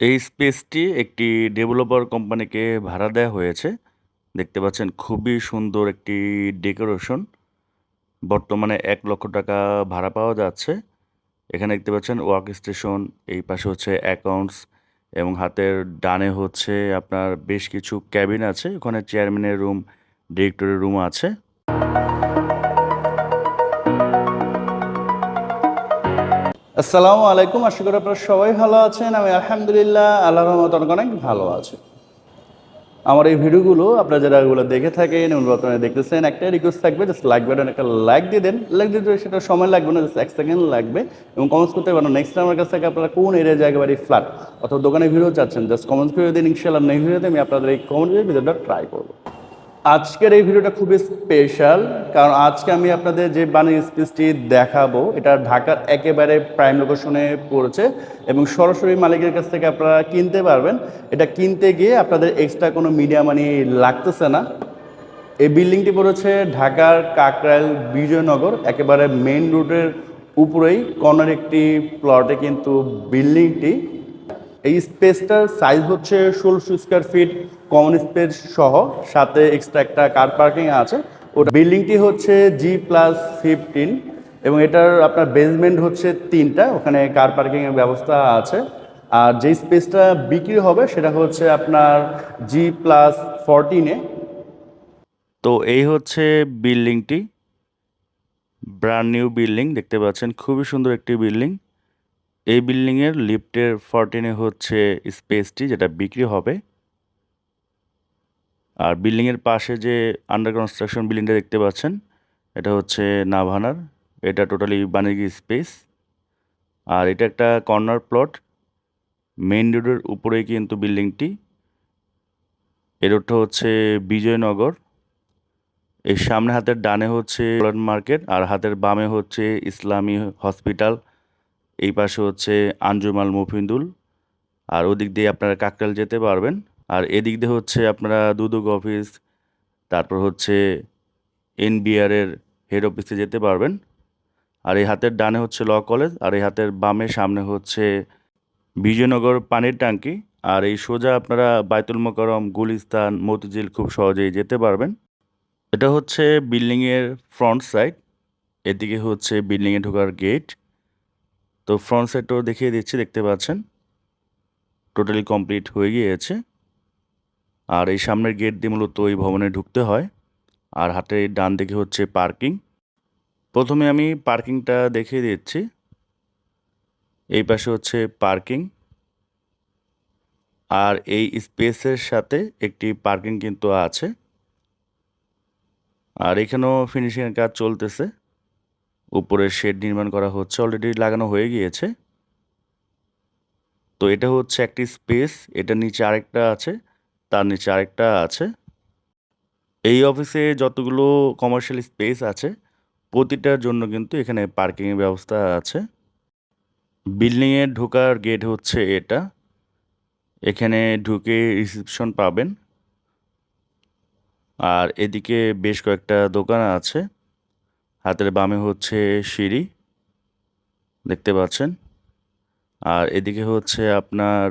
এই স্পেসটি একটি ডেভেলপার কোম্পানিকে ভাড়া দেওয়া হয়েছে। দেখতে পাচ্ছেন খুবই সুন্দর একটি ডেকোরেশন। বর্তমানে এক লক্ষ টাকা ভাড়া পাওয়া যাচ্ছে। এখানে দেখতে পাচ্ছেন ওয়ার্ক স্টেশন, এই পাশে হচ্ছে অ্যাকাউন্টস এবং হাতের ডানে হচ্ছে আপনার বেশ কিছু ক্যাবিন আছে। ওখানে চেয়ারম্যানের রুম, ডিরেক্টরের রুম আছে। আসসালামু আলাইকুম, আশা করি আপনারা সবাই ভালো আছেন। আমি আলহামদুলিল্লাহ আল্লাহর রহমত অনেক ভালো আছে। আমার এই ভিডিওগুলো আপনারা যারা এগুলো দেখে থাকেন বর্তমানে দেখতেছেন একটাই রিকোয়েস্ট থাকবে জাস্ট লাইক বাটন একটা লাইক দিয়ে দেন। লাইক দিয়ে দিতে সেটা সময় লাগবে না জাস্ট এক সেকেন্ড লাগবে। এবং কমেন্টস করতে পারেন নেক্সট আমার কাছ থেকে আপনারা কোন এরিয়া জায়গা বাড়ি ফ্ল্যাট অথবা দোকানে ভিডিও চাচ্ছেন জাস্ট কমেন্টস করে দিন। ইনশাআল্লাহ নেক্সট ভিডিওতে আমি আপনাদের এই কমেন্ট ভিডিওটা ট্রাই করব। আজকের এই ভিডিওটা খুবই স্পেশাল কারণ আজকে আমি আপনাদের যে বানির স্পেসটি দেখাবো, এটা ঢাকার একেবারে প্রাইম লোকেশনে পড়েছে এবং সরাসরি মালিকের কাছ থেকে আপনারা কিনতে পারবেন। এটা কিনতে গিয়ে আপনাদের এক্সট্রা কোনো মিডিয়া মানি লাগতেছে না। এই বিল্ডিংটি পড়েছে ঢাকার কাকরাইল বিজয়নগর, একেবারে মেইন রোডের উপরেই কর্নার একটি প্লটে কিন্তু বিল্ডিংটি এই স্পেসটার সাইজ হচ্ছে ষোলোশো স্কোয়ার ফিট কমন স্পেস সহ সাথে এক্সট্রা একটা কার পার্কিং আছে ওটা বিল্ডিংটি হচ্ছে জি প্লাস ফিফটিন এবং এটার আপনার বেসমেন্ট হচ্ছে তিনটা ওখানে কার পার্কিংয়ের ব্যবস্থা আছে আর যেই স্পেসটা বিক্রি হবে সেটা হচ্ছে আপনার জি প্লাস ফরটিনে তো এই হচ্ছে বিল্ডিংটি। ব্র্যান্ড নিউ বিল্ডিং দেখতে পাচ্ছেন। খুবই সুন্দর একটি বিল্ডিং। এই বিল্ডিংয়ের লিফটের 14 এ হচ্ছে স্পেসটি যেটা বিক্রি হবে। আর বিল্ডিংয়ের পাশে যে আন্ডার কনস্ট্রাকশন বিল্ডিংটা দেখতে পাচ্ছেন, এটা হচ্ছে নাভানার। এটা টোটালি বাণিজ্যিক স্পেস। আর এটা একটা কর্নার প্লট। মেইন রোডের উপরেই কিন্তু বিল্ডিংটি। এই রোডটা হচ্ছে বিজয়নগর। এই সামনে হাতের ডানে হচ্ছে মার্কেট আর হাতের বামে হচ্ছে ইসলামী হসপিটাল। এই পাশে হচ্ছে আঞ্জুমাল মফিদুল। আর ওদিক দিয়ে আপনারা কাকরাইল যেতে পারবেন। আর এদিক দিয়ে হচ্ছে আপনারা দুদক অফিস, তারপর হচ্ছে এনবিআর এর হেড অফিসে যেতে পারবেন। আর এই হাতের ডানে হচ্ছে ল কলেজ আর এই হাতের বামে সামনে হচ্ছে বিজয়নগর পানির ট্যাঙ্কি। আর এই সোজা আপনারা বায়তুল মোকাররম, গুলিস্তান, মতিঝিল খুব সহজেই যেতে পারবেন। এটা হচ্ছে বিল্ডিংয়ের ফ্রন্ট সাইড। এদিকে হচ্ছে বিল্ডিংয়ে ঢোকার গেট। তো ফ্রন্ট সাইডটাও দেখিয়ে দিচ্ছি, দেখতে পাচ্ছেন। টোটালি কমপ্লিট হয়ে গিয়েছে। আর এই সামনের গেট দিয়ে মূলত ওই ভবনে ঢুকতে হয়। আর হাতের ডান দিকে হচ্ছে পার্কিং। প্রথমে আমি পার্কিংটা দেখিয়ে দিচ্ছি। এই পাশে হচ্ছে পার্কিং। আর এই স্পেসের সাথে একটি পার্কিং কিন্তু আছে। আর এখানেও ফিনিশিংয়ের কাজ চলতেছে। উপরে শেড নির্মাণ করা হচ্ছে। অলরেডি লাগানো হয়ে গিয়েছে। তো এটা হচ্ছে একটি স্পেস। এটার নিচে আরেকটা আছে। তার নিচে আরেকটা আছে। এই অফিসে যতগুলো কমার্শিয়াল স্পেস আছে, প্রতিটার জন্য কিন্তু এখানে পার্কিংয়ের ব্যবস্থা আছে। বিল্ডিংয়ে ঢোকার গেট হচ্ছে এটা। এখানে ঢুকে রিসেপশন পাবেন। আর এদিকে বেশ কয়েকটা দোকান আছে। হাতের বামে হচ্ছে সিঁড়ি। দেখতে পাচ্ছেন। আর এদিকে হচ্ছে আপনার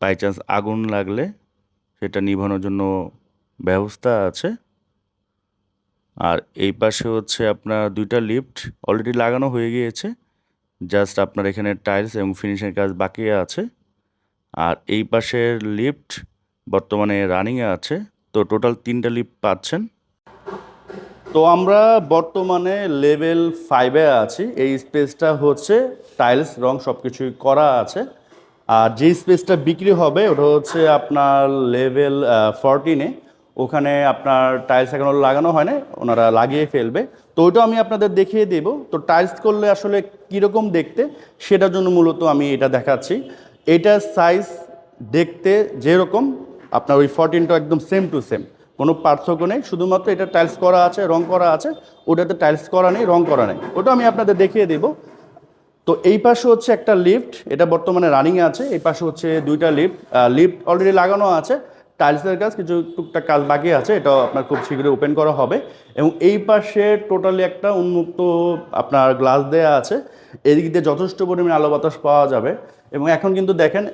বাই চান্স আগুন লাগলে সেটা নিভানোর জন্য ব্যবস্থা আছে। আর এই পাশে হচ্ছে আপনার ২ টা লিফট অলরেডি লাগানো হয়ে গিয়েছে। জাস্ট আপনার এখানে টাইলস এবং ফিনিশিং কাজ বাকি আছে। আর এই পাশের লিফট বর্তমানে রানিংয়ে আছে। তো টোটাল ৩ টা লিফট পাচ্ছেন। তো আমরা বর্তমানে লেভেল ফাইভে আছি। এই স্পেসটা হচ্ছে টাইলস রং সব কিছুই করা আছে। আর যে স্পেসটা বিক্রি হবে, ওটা হচ্ছে আপনার লেভেল ফরটিনে ওখানে আপনার টাইলস এখনও লাগানো হয় না ওনারা লাগিয়ে ফেলবে। তো ওইটাও আমি আপনাদের দেখিয়ে দেব। তো টাইলস করলে আসলে কীরকম দেখতে, সেটার জন্য মূলত আমি এটা দেখাচ্ছি। এটার সাইজ দেখতে যেরকম, আপনার ওই ফরটিনটা একদম সেম টু সেম। কোনো পার্থক্য নেই। শুধুমাত্র এটা টাইলস করা আছে, রং করা আছে। ওটাতে টাইলস করা নেই, রং করা নেই। ওটা আমি আপনাদের দেখিয়ে দেব। তো এই পাশে হচ্ছে একটা লিফট। এটা বর্তমানে রানিং আছে। এই পাশে হচ্ছে ২ টা লিফট। লিফট অলরেডি লাগানো আছে। টাইলসের কাজ কিছু টুকটাক কাজ বাকি আছে। এটাও আপনার খুব শীঘ্রই ওপেন করা হবে। এবং এই পাশে টোটালি একটা উন্মুক্ত আপনার গ্লাস দেয়া আছে। এদিক দিয়ে যথেষ্ট পরিমাণে আলো বাতাস পাওয়া যাবে। এবং এখন কিন্তু দেখেন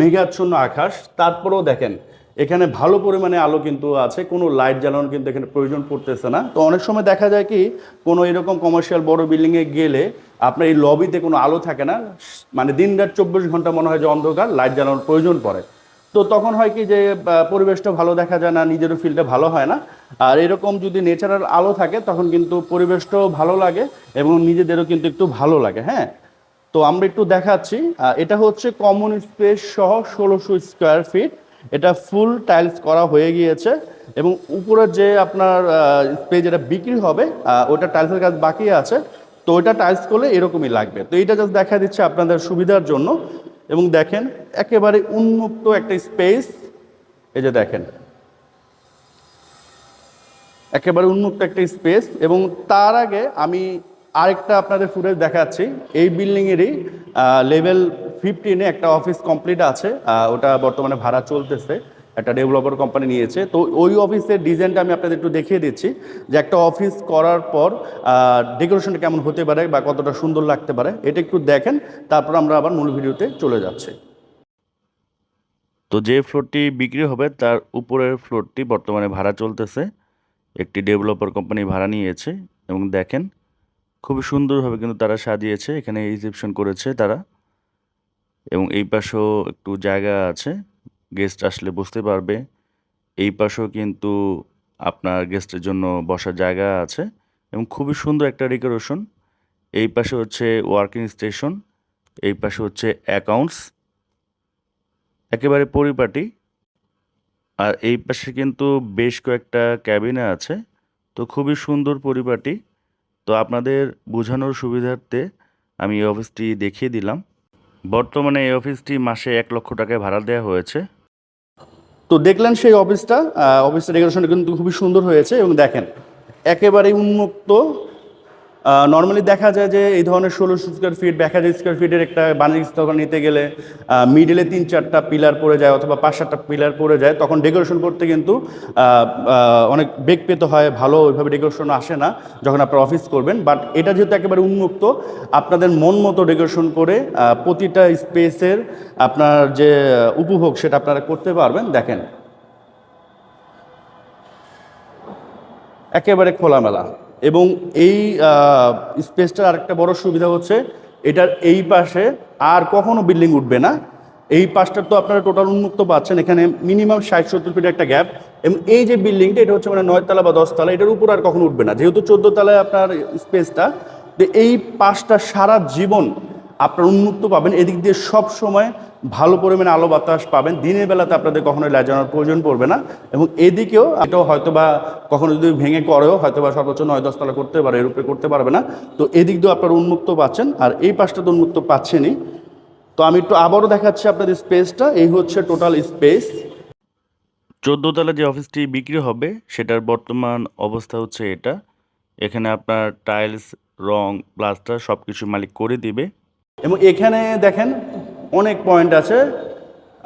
মেঘাচ্ছন্ন আকাশ তারপরেও দেখেন এখানে ভালো পরিমাণে আলো কিন্তু আছে, কোনো লাইট জ্বালানোর কিন্তু এখানে প্রয়োজন পড়তেছে না। তো অনেক সময় দেখা যায় কি, কোনো এরকম কমার্শিয়াল বড় বিল্ডিংয়ে গেলে আপনার এই লবিতে কোনো আলো থাকে না মানে দিন রাত চব্বিশ ঘণ্টা মনে হয় যে অন্ধকার লাইট জ্বালানোর প্রয়োজন পড়ে। তো তখন হয় কি যে পরিবেশটা ভালো দেখা যায় না, নিজেরও ফিলটা ভালো হয় না। আর এরকম যদি নেচারাল আলো থাকে, তখন কিন্তু পরিবেশটাও ভালো লাগে এবং নিজেদেরও কিন্তু একটু ভালো লাগে হ্যাঁ? তো আমরা একটু দেখাচ্ছি। এটা হচ্ছে কমন স্পেস সহ ষোলোশো স্কোয়ার ফিট এটা ফুল টাইলস করা হয়ে গিয়েছে এবং উপরে যে আপনার স্পেস যেটা বিক্রি হবে ওটা টাইলসের কাজ বাকি আছে। তো ওইটা টাইলস করলে এরকমই লাগবে। তো এটা জাস্ট দেখা দিচ্ছে আপনাদের সুবিধার জন্য। এবং দেখেন, একেবারে উন্মুক্ত একটা স্পেস এই যে দেখেন, একেবারে উন্মুক্ত একটা স্পেস এবং তার আগে আমি আরেকটা আপনাদের ফুটেজ দেখাচ্ছি। এই বিল্ডিংয়েরই লেভেল ফিফটিনে একটা অফিস কমপ্লিট আছে। ওটা বর্তমানে ভাড়া চলতেছে। একটা ডেভেলপার কোম্পানি নিয়েছে। তো ওই অফিসের ডিজাইনটা আমি আপনাদের একটু দেখিয়ে দিচ্ছি যে একটা অফিস করার পর ডেকোরেশনটা কেমন হতে পারে বা কতটা সুন্দর লাগতে পারে, এটা একটু দেখেন। তারপর আমরা আবার মূল ভিডিওতে চলে যাচ্ছি। তো যে ফ্লোরটি বিক্রি হবে, তার উপরের ফ্লোরটি বর্তমানে ভাড়া চলতেছে। একটি ডেভেলপার কোম্পানি ভাড়া নিয়েছে। এবং দেখেন খুবই সুন্দরভাবে কিন্তু তারা সাজিয়েছে, এখানে রিসেপশন করেছে তারা। এবং এই পাশেও একটু জায়গা আছে গেস্ট আসলে বুঝতে পারবে। এই পাশেও কিন্তু আপনার গেস্টের জন্য বসার জায়গা আছে এবং খুবই সুন্দর একটা ডেকোরেশন এই পাশে হচ্ছে ওয়ার্কিং স্টেশন এই পাশে হচ্ছে অ্যাকাউন্টস একেবারে পরিপাটি। আর এই পাশে কিন্তু বেশ কয়েকটা ক্যাবিনে আছে, তো খুবই সুন্দর পরিপাটি। তো আপনাদের বোঝানোর সুবিধার্থে আমি এই অফিসটি দেখিয়ে দিলাম। বর্তমানে এই অফিসটি মাসে এক লক্ষ টাকায় ভাড়া দেওয়া হয়েছে। তো দেখলেন সেই অফিসটা অফিসটা ডেকোরেশনটা কিন্তু খুবই সুন্দর হয়েছে এবং দেখেন, একেবারেই উন্মুক্ত নর্মালি দেখা যায় যে এই ধরনের ষোলোশো স্কোয়ার ফিট এক হাজার স্কোয়ার ফিটের একটা বাণিজ্যিক স্থল নিতে গেলে মিডিলে তিন চারটা পিলার পড়ে যায় অথবা পাঁচ সাতটা পিলার পড়ে যায়, তখন ডেকোরেশন করতে কিন্তু অনেক বেগ পেতে হয়, ভালো ওইভাবে ডেকোরেশন আসে না যখন আপনারা অফিস করবেন বাট এটা যেহেতু একেবারে উন্মুক্ত, আপনাদের মন মতো ডেকোরেশন করে প্রতিটা স্পেসের আপনার যে উপভোগ সেটা আপনারা করতে পারবেন, দেখেন। একেবারে খোলামেলা। এবং এই স্পেসটার আরেকটা বড় সুবিধা হচ্ছে এটার এই পাশে আর কখনো বিল্ডিং উঠবে না। এই পাশটার তো আপনারা টোটাল উন্মুক্ত পাচ্ছেন, এখানে মিনিমাম ষাট সত্তর ফিট একটা গ্যাপ এবং এই যে বিল্ডিংটা, এটা হচ্ছে মানে নয়তলা বা দশতলা এটার উপর আর কখনো উঠবে না। যেহেতু চোদ্দ তলায় আপনার স্পেসটা, তো এই পাশটা সারা জীবন আপনার উন্মুক্ত পাবেন। এদিক দিয়ে সব সময় ভালো পরিমাণে আলো বাতাস পাবেন। দিনের বেলাতে আপনাদের কখনোই লেজানোর প্রয়োজন পড়বে না। এবং এদিকেও এটাও হয়তো বা কখনো যদি ভেঙে করেও হয়তো বা সর্বোচ্চ নয় দশতলা করতে পারে এর উপরে করতে পারবে না। তো এদিক দিয়েও আপনারা উন্মুক্ত পাচ্ছেন। আর এই পাশটা তো উন্মুক্ত পাচ্ছেনই। তো আমি একটু আবারও দেখাচ্ছি আপনাদের স্পেসটা। এই হচ্ছে টোটাল স্পেস। চোদ্দ তলা যে অফিসটি বিক্রি হবে, সেটার বর্তমান অবস্থা হচ্ছে এটা। এখানে আপনার টাইলস, রং, প্লাস্টার সব কিছু মালিক করে দিবে। এবং এখানে দেখেন অনেক পয়েন্ট আছে।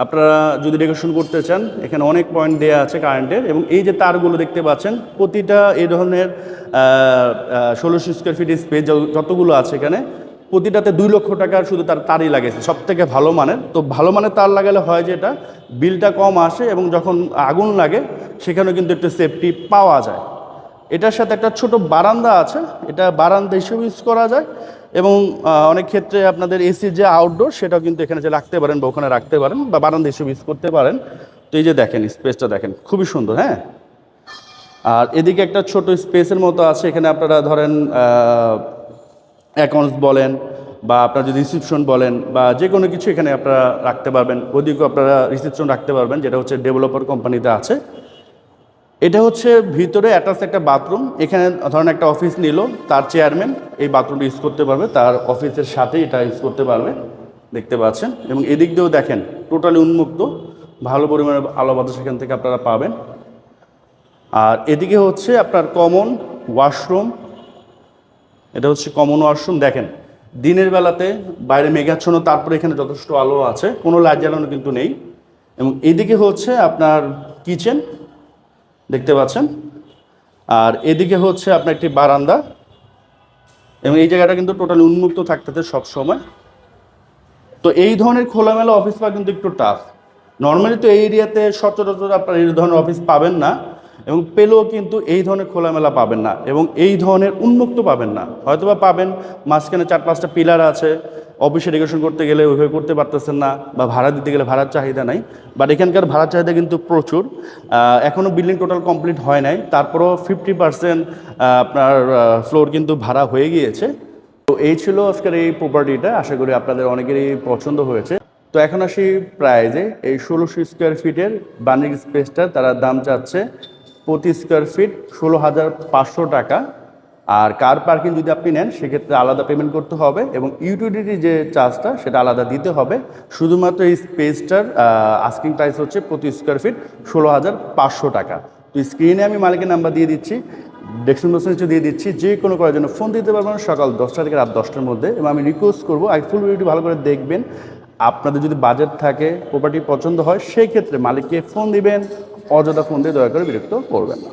আপনারা যদি ডেকোরেশন করতে চান, এখানে অনেক পয়েন্ট দেওয়া আছে কারেন্টের এবং এই যে তারগুলো দেখতে পাচ্ছেন, প্রতিটা এই ধরনের ষোলোশো স্কোয়ার ফিট স্পেস যতগুলো আছে এখানে, প্রতিটাতে দুই লক্ষ টাকার শুধু তার তারই লাগেছে। সব থেকে ভালো মানের। তো ভালো মানের তার লাগালে হয় যেটা বিলটা কম আসে এবং যখন আগুন লাগে, সেখানেও কিন্তু একটু সেফটি পাওয়া যায়। এটার সাথে একটা ছোট বারান্দা আছে। এটা বারান্দা হিসেবে ইউজ করা যায়। এবং অনেক ক্ষেত্রে আপনাদের এসির যে আউটডোর সেটাও কিন্তু এখানে যে রাখতে পারেন বা ওখানে রাখতে পারেন বা বারান্দা হিসেবে ইউজ করতে পারেন। তো এই যে দেখেন স্পেসটা দেখেন, খুবই সুন্দর হ্যাঁ? আর এদিকে একটা ছোট স্পেসের মতো আছে, এখানে আপনারা ধরেন অ্যাকাউন্টস বলেন বা আপনার যদি রিসিপশন বলেন বা যে কোনো কিছু এখানে আপনারা রাখতে পারবেন। ওদিকেও আপনারা রিসিপশন রাখতে পারবেন, যেটা হচ্ছে ডেভেলপার কোম্পানিতে আছে। এটা হচ্ছে ভিতরে অ্যাটাচ একটা বাথরুম এখানে ধরেন একটা অফিস নিল, তার চেয়ারম্যান এই বাথরুমটা ইউজ করতে পারবে, তার অফিসের সাথে এটা ইউজ করতে পারবে, দেখতে পাচ্ছেন। এবং এদিক দিয়েও দেখেন টোটালি উন্মুক্ত, ভালো পরিমাণে আলো বাতাস এখান থেকে আপনারা পাবেন। আর এদিকে হচ্ছে আপনার কমন ওয়াশরুম এটা হচ্ছে কমন ওয়াশরুম দেখেন, দিনের বেলাতে বাইরে মেঘাচ্ছন্ন, তারপরে এখানে যথেষ্ট আলো আছে, কোনো লাইট জ্বালানো কিন্তু নেই। এবং এদিকে হচ্ছে আপনার কিচেন দেখতে পাচ্ছেন? আর এদিকে হচ্ছে আপনার একটি বারান্দা। এবং এই জায়গাটা কিন্তু টোটালি উন্মুক্ত থাকতেছে সব সময় তো তো এই ধরনের খোলামেলা অফিস পাওয়া কিন্তু একটু টাফ নর্মালি তো এই এরিয়াতে সচরাচর আপনার এই ধরনের অফিস পাবেন না। এবং পেলেও কিন্তু এই ধরনের খোলামেলা পাবেন না। এবং এই ধরনের উন্মুক্ত পাবেন না। হয়তোবা পাবেন, মাঝখানে চার পাঁচটা পিলার আছে। অফিসে ডেকোরেশন করতে গেলে ওইভাবে করতে পারতেছেন না বা ভাড়া দিতে গেলে ভাড়ার চাহিদা নাই। বাট এখানকার ভাড়ার চাহিদা কিন্তু প্রচুর। এখনও বিল্ডিং টোটাল কমপ্লিট হয় নাই। তারপরও ফিফটি পার্সেন্ট আপনার ফ্লোর কিন্তু ভাড়া হয়ে গিয়েছে। তো এই ছিল আজকের এই প্রপার্টিটা আশা করি আপনাদের অনেকেরই পছন্দ হয়েছে। তো এখন আসি প্রাইজে এই ষোলোশো স্কোয়ার ফিটের বাণিজ্য স্পেসটা তারা দাম চাচ্ছে প্রতি স্কোয়ার ফিট ষোলো হাজার পাঁচশো টাকা। আর কার পার্কিং যদি আপনি নেন, সেক্ষেত্রে আলাদা পেমেন্ট করতে হবে এবং ইউটিলিটি যে চার্জটা সেটা আলাদা দিতে হবে। শুধুমাত্র এই স্পেসটার আস্কিং প্রাইস হচ্ছে প্রতি স্কোয়ার ফিট ষোলো হাজার পাঁচশো টাকা। তো স্ক্রিনে আমি মালিকের নাম্বার দিয়ে দিচ্ছি বক্স নিচে দিয়ে দিচ্ছি, যে কোনো করার জন্য ফোন দিতে পারবেন সকাল দশটা থেকে রাত দশটার মধ্যে এবং আমি রিকোয়েস্ট করব, আগে ফুল ভিডিওটি ভালো করে দেখবেন। আপনাদের যদি বাজেট থাকে প্রপার্টি পছন্দ হয় সেই ক্ষেত্রে মালিককে ফোন দিবেন, অযথা ফোন দিয়ে দয়া করে বিরক্ত করবেন না।